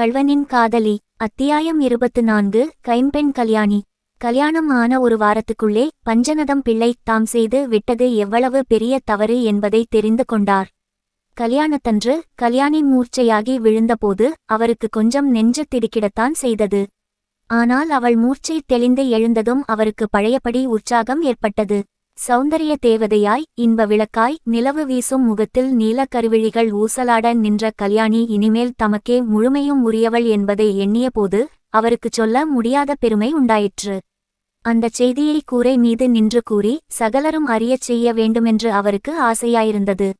கள்வனின் காதலி அத்தியாயம் இருபத்து நான்கு கைம்பெண் கல்யாணி. கல்யாணம் ஆன ஒரு வாரத்துக்குள்ளே பஞ்சநதம் பிள்ளை தாம் செய்து விட்டது எவ்வளவு பெரிய தவறு என்பதை தெரிந்து கொண்டார். கல்யாணத்தன்று கல்யாணி மூர்ச்சையாகி விழுந்தபோது அவருக்கு கொஞ்சம் நெஞ்சு திடுக்கிடத்தான் செய்தது. ஆனால் அவள் மூர்ச்சை தெளிந்து எழுந்ததும் அவருக்கு பழையபடி உற்சாகம் ஏற்பட்டது. சௌந்தரிய தேவதையாய் இன்ப விளக்காய் நிலவு வீசும் முகத்தில் நீலக்கருவிழிகள் ஊசலாட நின்ற கல்யாணி இனிமேல் தமக்கே முழுமையும் உரியவள் என்பதை எண்ணியபோது அவருக்குச் சொல்ல முடியாத பெருமை உண்டாயிற்று. அந்தச் செய்தியை கூரை மீது நின்று கூறி சகலரும் அறியச் செய்ய வேண்டுமென்று அவருக்கு ஆசையாயிருந்தது.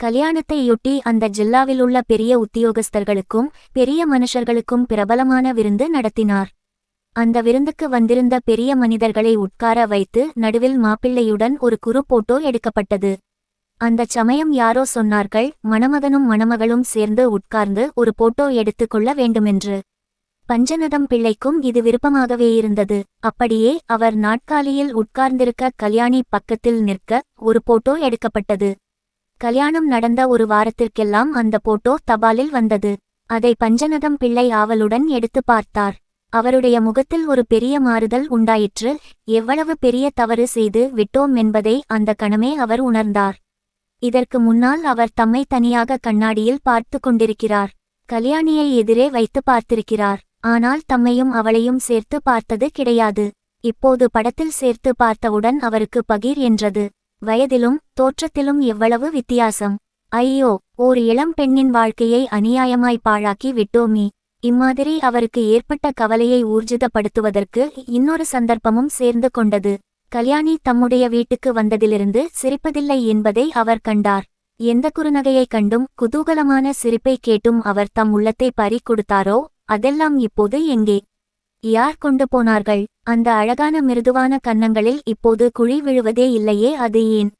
கல்யாணத்தையொட்டி அந்த ஜில்லாவிலுள்ள பெரிய உத்தியோகஸ்தர்களுக்கும் பெரிய மனுஷர்களுக்கும் பிரபலமான விருந்து நடத்தினார். அந்த விருந்துக்கு வந்திருந்த பெரிய மனிதர்களை உட்கார வைத்து நடுவில் மாப்பிள்ளையுடன் ஒரு குறு போட்டோ எடுக்கப்பட்டது. அந்தச் சமயம் யாரோ சொன்னார்கள் மணமகனும் மணமகளும் சேர்ந்து உட்கார்ந்து ஒரு போட்டோ எடுத்துக்கொள்ள வேண்டுமென்று. பஞ்சநதம் பிள்ளைக்கும் இது விருப்பமாகவே இருந்தது. அப்படியே அவர் நாட்காலியில் உட்கார்ந்திருக்க கல்யாணி பக்கத்தில் நிற்க ஒரு போட்டோ எடுக்கப்பட்டது. கல்யாணம் நடந்த ஒரு வாரத்திற்கெல்லாம் அந்த போட்டோ தபாலில் வந்தது. அதை பஞ்சநதம் பிள்ளை ஆவலுடன் எடுத்து பார்த்தார். அவருடைய முகத்தில் ஒரு பெரிய மாறுதல் உண்டாயிற்று. எவ்வளவு பெரிய தவறு செய்து விட்டோம் என்பதை அந்த கணமே அவர் உணர்ந்தார். இதற்கு முன்னால் அவர் தம்மை தனியாக கண்ணாடியில் பார்த்து கொண்டிருக்கிறார். கல்யாணியை எதிரே வைத்து பார்த்திருக்கிறார். ஆனால் தம்மையும் அவளையும் சேர்த்து பார்த்தது கிடையாது. இப்போது படத்தில் சேர்த்து பார்த்தவுடன் அவருக்கு பகீர் என்றது. வயதிலும் தோற்றத்திலும் எவ்வளவு வித்தியாசம். ஐயோ ஓர் இளம் பெண்ணின் வாழ்க்கையை அநியாயமாய் பாழாக்கி விட்டோமே. இம்மாதிரி அவருக்கு ஏற்பட்ட கவலையை ஊர்ஜிதப்படுத்துவதற்கு இன்னொரு சந்தர்ப்பமும் சேர்ந்து கொண்டது. கல்யாணி தம்முடைய வீட்டுக்கு வந்ததிலிருந்து சிரிப்பதில்லை என்பதை அவர் கண்டார். எந்த குறுநகையைக் கண்டும் குதூகலமான சிரிப்பை கேட்டும் அவர் தம் உள்ளத்தை பறி கொடுத்தாரோ அதெல்லாம் இப்போது எங்கே? யார் கொண்டு போனார்கள்? அந்த அழகான மிருதுவான கன்னங்களில் இப்போது குழி விழுவதே இல்லையே அது ஏன்?